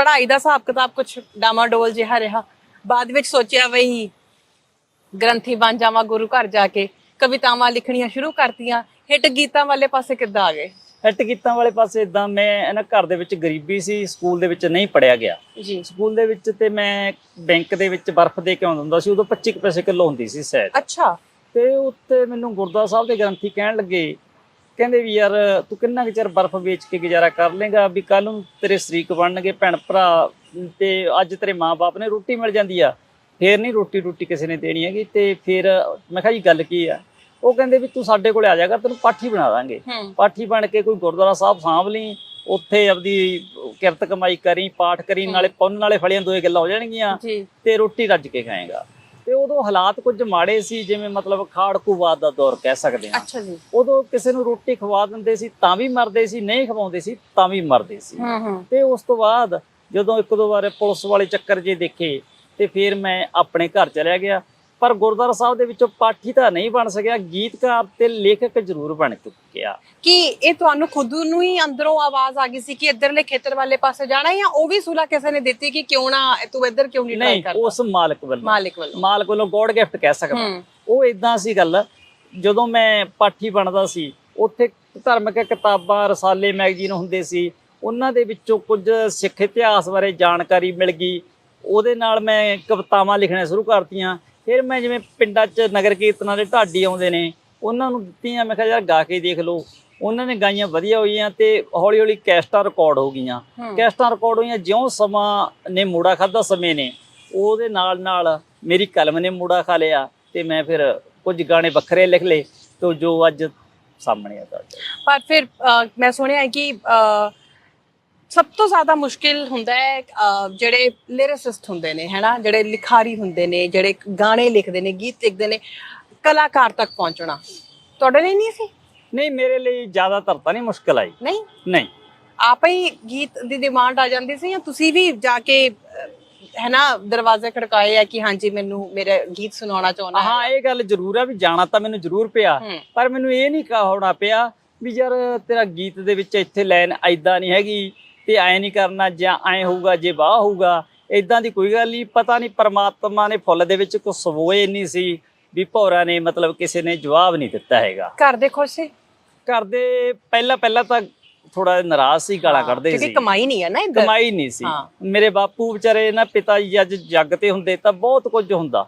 ਪੜ੍ਹਾਈ ਦਾ ਹਿਸਾਬ ਕਿਤਾਬ ਕੁਝ ਡਾਮਾਡੋਲ ਜਿਹਾ ਰਿਹਾ। ਬਾਅਦ ਵਿੱਚ ਸੋਚਿਆ ਵਈ ਗ੍ਰੰਥੀ ਬਣ ਜਾਵਾਂ ਗੁਰੂ ਘਰ ਜਾ ਕੇ। ਕਵਿਤਾਵਾਂ ਲਿਖਣੀਆਂ ਸ਼ੁਰੂ ਕਰਤੀਆਂ। ਹਿੱਟ ਗੀਤਾਂ ਵਾਲੇ ਪਾਸੇ ਕਿੱਦਾਂ ਆ ਗਏ? ਹਿੱਟ ਗੀਤਾਂ ਵਾਲੇ ਪਾਸੇ ਇਦਾਂ ਮੈਂ ਇਹਨਾਂ ਘਰ ਦੇ ਵਿੱਚ ਗਰੀਬੀ ਸੀ ਸਕੂਲ ਦੇ ਵਿੱਚ ਨਹੀਂ ਪੜਿਆ ਗਿਆ। ਜੀ। ਸਕੂਲ ਦੇ ਵਿੱਚ ਤੇ ਮੈਂ ਬੈਂਕ ਦੇ ਵਿੱਚ ਬਰਫ਼ ਦੇ ਕੇ ਆਉਂਦਾ ਹੁੰਦਾ ਸੀ ਉਦੋਂ 25 ਕੁ ਪੈਸੇ ਕਿਲੋ ਹੁੰਦੀ ਸੀ ਸੈਟ ਅੱਛਾ। ਤੇ ਉੱਤੇ ਮੈਨੂੰ ਗੁਰਦੁਆਰਾ ਸਾਹਿਬ ਦੇ ਗ੍ਰੰਥੀ ਕਹਿਣ ਲੱਗੇ ਕਹਿੰਦੇ ਵੀ ਯਾਰ ਤੂੰ ਕਿੰਨਾ ਕੁ ਚਿਰ ਬਰਫ਼ ਵੇਚ ਕੇ ਗੁਜ਼ਾਰਾ ਕਰ ਲੇਗਾ ਵੀ ਕੱਲ ਨੂੰ ਤੇਰੇ ਸ਼ਰੀਕ ਬਣਨਗੇ ਭੈਣ ਭਰਾ ਤੇ ਅੱਜ ਤੇਰੇ ਮਾਪੇ ਨੇ ਰੋਟੀ ਮਿਲ ਜਾਂਦੀ ਆ। ਫੇਰ ਨਹੀਂ ਰੋਟੀ ਰੋਟੀ ਕਿਸੇ ਨੇ ਦੇਣੀ ਹੈਗੀ ਤੇ ਫਿਰ ਮੈਂ ਕਿਹਾ ਜੀ ਗੱਲ ਕੀ ਆ? ਉਹ ਕਹਿੰਦੇ ਵੀ ਤੂੰ ਸਾਡੇ ਕੋਲੇ ਆ ਜਾ ਕਰ ਤੈਨੂੰ ਪਾਠੀ ਬਣਾ ਦਾਂਗੇ। ਪਾਠੀ ਬਣ ਕੇ ਕੋਈ ਗੁਰਦੁਆਰਾ ਸਾਹਿਬ ਸਾਂਭ ਲਈ ਉੱਥੇ ਆਪਦੀ ਕਿਰਤ ਕਮਾਈ ਕਰੀ ਪਾਠ ਕਰੀ ਨਾਲੇ ਪੁੰਨ ਨਾਲੇ ਫਲੀਆਂ ਦੋਏ ਗੱਲਾਂ ਹੋ ਜਾਣਗੀਆਂ ਤੇ ਰੋਟੀ ਰੱਜ ਕੇ ਖਾਏਗਾ। ਤੇ ਉਦੋਂ ਹਾਲਾਤ ਕੁਝ ਮਾੜੇ ਸੀ ਜਿਵੇਂ ਮਤਲਬ ਖਾੜਕੂਵਾਦ ਦਾ ਦੌਰ ਕਹਿ ਸਕਦੇ ਹਾਂ। ਅੱਛਾ ਜੀ। ਉਦੋਂ ਕਿਸੇ ਨੂੰ ਰੋਟੀ ਖਵਾ ਦਿੰਦੇ ਸੀ ਤਾਂ ਵੀ ਮਰਦੇ ਸੀ ਨਹੀਂ ਖਵਾਉਂਦੇ ਸੀ ਤਾਂ ਵੀ ਮਰਦੇ ਸੀ। ਤੇ ਉਸ ਤੋਂ ਬਾਅਦ ਜਦੋਂ ਇੱਕ ਦੋ ਵਾਰ ਪੁਲਿਸ ਵਾਲੇ ਚੱਕਰ ਜੇ ਦੇਖੇ ਤੇ ਫਿਰ ਮੈਂ ਆਪਣੇ ਘਰ ਚਲਿਆ ਗਿਆ। ਪਰ ਗੁਰਦੁਆਰਾ ਸਾਹਿਬ ਦੇ ਵਿੱਚੋਂ ਪਾਠੀ ਤਾਂ ਨਹੀਂ ਬਣ ਸਕਿਆ ਗੀਤਕਾਰ ਤੇ ਲੇਖਕ ਜ਼ਰੂਰ ਬਣ ਚੁੱਕਿਆ। ਕਿ ਇਹ ਤੁਹਾਨੂੰ ਖੁਦ ਨੂੰ ਹੀ ਅੰਦਰੋਂ ਆਵਾਜ਼ ਆ ਗਈ ਸੀ ਕਿ ਇੱਧਰਲੇ ਖੇਤਰ ਵਾਲੇ ਪਾਸੇ ਜਾਣਾ ਜਾਂ ਉਹ ਵੀ ਸੁਲਾ ਕਿਸੇ ਨੇ ਦਿੱਤੀ ਕਿ ਕਿਉਂ ਨਾ ਤੂੰ ਇੱਧਰ ਕਿਉਂ ਨਹੀਂ ਟਰਾਈ ਨਹੀਂ ਕਰਦਾ? ਉਸ ਮਾਲਕ ਵੱਲੋਂ। ਮਾਲਿਕ ਵੱਲੋਂ। ਮਾਲਕ ਵੱਲੋਂ ਗੋਡ ਗਿਫਟ ਕਹਿ ਸਕਦਾ। ਉਹ ਇਦਾਂ ਸੀ ਗੱਲ ਜਦੋਂ ਮੈਂ ਪਾਠੀ ਬਣਦਾ ਸੀ ਉੱਥੇ ਧਾਰਮਿਕ ਕਿਤਾਬਾਂ ਰਸਾਲੇ ਮੈਗਜ਼ੀਨ ਹੁੰਦੇ ਸੀ ਉਹਨਾਂ ਦੇ ਵਿੱਚੋਂ ਕੁਝ ਸਿੱਖ ਇਤਿਹਾਸ ਬਾਰੇ ਜਾਣਕਾਰੀ ਮਿਲ ਗਈ। ਉਹਦੇ ਨਾਲ ਮੈਂ ਕਵਿਤਾਵਾਂ ਲਿਖਣੀਆਂ ਸ਼ੁਰੂ ਕਰਤੀਆਂ। ਫਿਰ ਮੈਂ ਜਿਵੇਂ ਪਿੰਡਾਂ 'ਚ ਨਗਰ ਕੀਰਤਨਾਂ ਦੇ ਢਾਡੀ ਆਉਂਦੇ ਨੇ ਉਹਨਾਂ ਨੂੰ ਦਿੱਤੀਆਂ ਮੈਂ ਕਿਹਾ ਯਾਰ ਗਾ ਕੇ ਦੇਖ ਲਓ। ਉਹਨਾਂ ਨੇ ਗਾਈਆਂ ਵਧੀਆ ਹੋਈਆਂ ਤੇ ਹੌਲੀ ਹੌਲੀ ਕੈਸਟਾਂ ਰਿਕਾਰਡ ਹੋ ਗਈਆਂ। ਕੈਸਟਾਂ ਰਿਕਾਰਡ ਹੋਈਆਂ ਜਿਉਂ ਸਮਾਂ ਨੇ ਮੂੜਾ ਖਾਦਾ ਸਮੇਂ ਨੇ ਉਹਦੇ ਨਾਲ ਨਾਲ ਮੇਰੀ ਕਲਮ ਨੇ ਮੂੜਾ ਖਾ ਲਿਆ ਤੇ ਮੈਂ ਫਿਰ ਕੁਝ ਗਾਣੇ ਵੱਖਰੇ ਲਿਖ ਲਏ ਤੇ ਜੋ ਅੱਜ ਸਾਹਮਣੇ ਆ ਪਰ ਫਿਰ ਮੈਂ ਸੁਣਿਆ ਹੈ ਕਿ ਸਭ ਤੋਂ ਜ਼ਿਆਦਾ ਮੁਸ਼ਕਿਲ ਹੁੰਦਾ ਹੈ ਅਹ, ਜਿਹੜੇ ਲਿਰਿਸਿਸਟ ਹੁੰਦੇ ਨੇ ਹੈਨਾ? ਜਿਹੜੇ ਲਿਖਾਰੀ ਹੁੰਦੇ ਨੇ ਜਿਹੜੇ ਗਾਣੇ ਲਿਖਦੇ ਨੇ ਗੀਤ ਲਿਖਦੇ ਨੇ ਕਲਾਕਾਰ ਤੱਕ ਪਹੁੰਚਣਾ। ਤੁਹਾਡੇ ਲਈ ਨਹੀਂ ਸੀ? ਨਹੀਂ ਮੇਰੇ ਲਈ ਜ਼ਿਆਦਾਤਰ ਤਾਂ ਨਹੀਂ ਮੁਸ਼ਕਲ ਆਈ। ਨਹੀਂ? ਨਹੀਂ। ਆਪ ਹੀ ਗੀਤ ਦੀ ਡਿਮਾਂਡ ਆ ਜਾਂਦੀ ਸੀ ਜਾਂ ਤੁਸੀਂ ਵੀ ਜਾ ਕੇ ਅਹ, ਹੈ ਨਾ ਦਰਵਾਜ਼ੇ ਖੜਕਾਏ ਆ ਕਿ ਹਾਂਜੀ ਮੈਨੂੰ ਮੇਰੇ ਗੀਤ ਸੁਣਾਉਣਾ ਚਾਹੁੰਦਾ ਹਾਂ ਇਹ ਗੱਲ ਜ਼ਰੂਰ ਆ ਵੀ ਜਾਣਾ ਤਾਂ ਮੈਨੂੰ ਜ਼ਰੂਰ ਪਿਆ ਹੂੰ। ਪਰ ਮੈਨੂੰ ਇਹ ਨਹੀਂ ਕਹਾਉਣਾ ਪਿਆ ਵੀ ਯਾਰ ਤੇਰਾ ਗੀਤ ਦੇ ਵਿੱਚ ਇੱਥੇ ਲਾਈਨ ਐਦਾਂ ਨਹੀਂ ਹੈਗੀ। ਤੇ ਐ ਨਹੀਂ ਕਰਨਾ ਜਾਂ ਐ ਹੋਊਗਾ ਜੇ ਵਾਹ ਹੋਊਗਾ ਇਦਾਂ ਦੀ ਕੋਈ ਗੱਲ ਨਹੀਂ। ਪਤਾ ਨਹੀਂ ਪਰਮਾਤਮਾ ਨੇ ਫੁੱਲ ਦੇ ਵਿੱਚ ਕੁਝ ਸਵੋਏ ਨਹੀਂ ਸੀ ਵੀ ਭੌਰਾ ਨੇ ਮਤਲਬ ਕਿਸੇ ਨੇ ਜਵਾਬ ਨਹੀਂ ਦਿੱਤਾ ਹੈਗਾ। ਘਰ ਦੇ ਖੁਸ਼ ਸੀ? ਘਰ ਦੇ ਪਹਿਲਾਂ ਪਹਿਲਾਂ ਤਾਂ ਥੋੜਾ ਨਾਰਾਜ਼ ਸੀ ਗਾਲਾਂ ਕੱਢਦੇ ਕਿਉਂਕਿ ਸੀ। ਕਮਾਈ ਨਹੀਂ ਹੈ ਨਾ ਇੱਧਰ। ਕਮਾਈ ਨਹੀਂ ਸੀ। ਮੇਰੇ ਬਾਪੂ ਵਿਚਾਰੇ ਨਾ ਪਿਤਾ ਜੀ ਅੱਜ ਜੱਗ ਤੇ ਹੁੰਦੇ ਤਾਂ ਬਹੁਤ ਕੁਝ ਹੁੰਦਾ।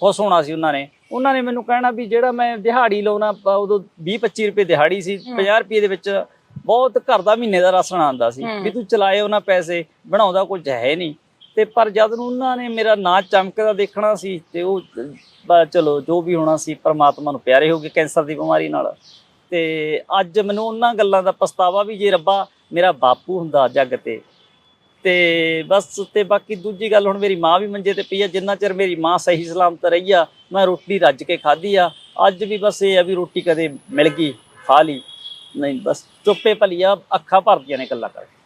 ਖੁਸ਼ ਹੋਣਾ ਸੀ ਉਹਨਾਂ ਨੇ। ਉਹਨਾਂ ਨੇ ਮੈਨੂੰ ਕਹਿਣਾ ਵੀ ਜਿਹੜਾ ਮੈਂ ਦਿਹਾੜੀ ਲਾਉਣਾ ਉਦੋਂ 20 25 ਰੁਪਏ ਦਿਹਾੜੀ ਸੀ 50 ਰੁਪਏ ਦੇ ਵਿੱਚ ਬਹੁਤ ਘਰ ਦਾ ਮਹੀਨੇ ਦਾ ਰਾਸ਼ਨ ਆਉਂਦਾ ਸੀ ਵੀ ਤੂੰ ਚਲਾਏ ਉਹਨਾਂ ਪੈਸੇ ਬਣਾਉਂਦਾ ਕੁਝ ਹੈ ਨਹੀਂ। ਤੇ ਪਰ ਜਦ ਨੂੰ ਉਹਨਾਂ ਨੇ ਮੇਰਾ ਨਾਂ ਚਮਕਦਾ ਦੇਖਣਾ ਸੀ ਤੇ ਉਹ ਚਲੋ ਜੋ ਵੀ ਹੋਣਾ ਸੀ ਪ੍ਰਮਾਤਮਾ ਨੂੰ ਪਿਆਰੇ ਹੋ ਗਏ ਕੈਂਸਰ ਦੀ ਬਿਮਾਰੀ ਨਾਲ। ਤੇ ਅੱਜ ਮੈਨੂੰ ਉਹਨਾਂ ਗੱਲਾਂ ਦਾ ਪਛਤਾਵਾ ਵੀ ਜੇ ਰੱਬਾ ਮੇਰਾ ਬਾਪੂ ਹੁੰਦਾ ਜੱਗ ਤੇ। ਤੇ ਬਸ ਤੇ ਬਾਕੀ ਦੂਜੀ ਗੱਲ ਹੁਣ ਮੇਰੀ ਮਾਂ ਵੀ ਮੰਜੇ ਤੇ ਪਈ ਆ ਜਿੰਨਾ ਚਿਰ ਮੇਰੀ ਮਾਂ ਸਹੀ ਸਲਾਮਤ ਰਹੀ ਆ ਮੈਂ ਰੋਟੀ ਰੱਜ ਕੇ ਖਾਧੀ ਆ। ਅੱਜ ਵੀ ਬਸ ਇਹ ਆ ਵੀ ਰੋਟੀ ਕਦੇ ਮਿਲ ਗਈ ਖਾ ਲਈ। ਨਹੀਂ ਬਸ ਚੁੱਪੇ ਭਲੀਆ ਅੱਖਾਂ ਭਰਦੀਆਂ ਨੇ ਗੱਲਾਂ ਕਰਕੇ।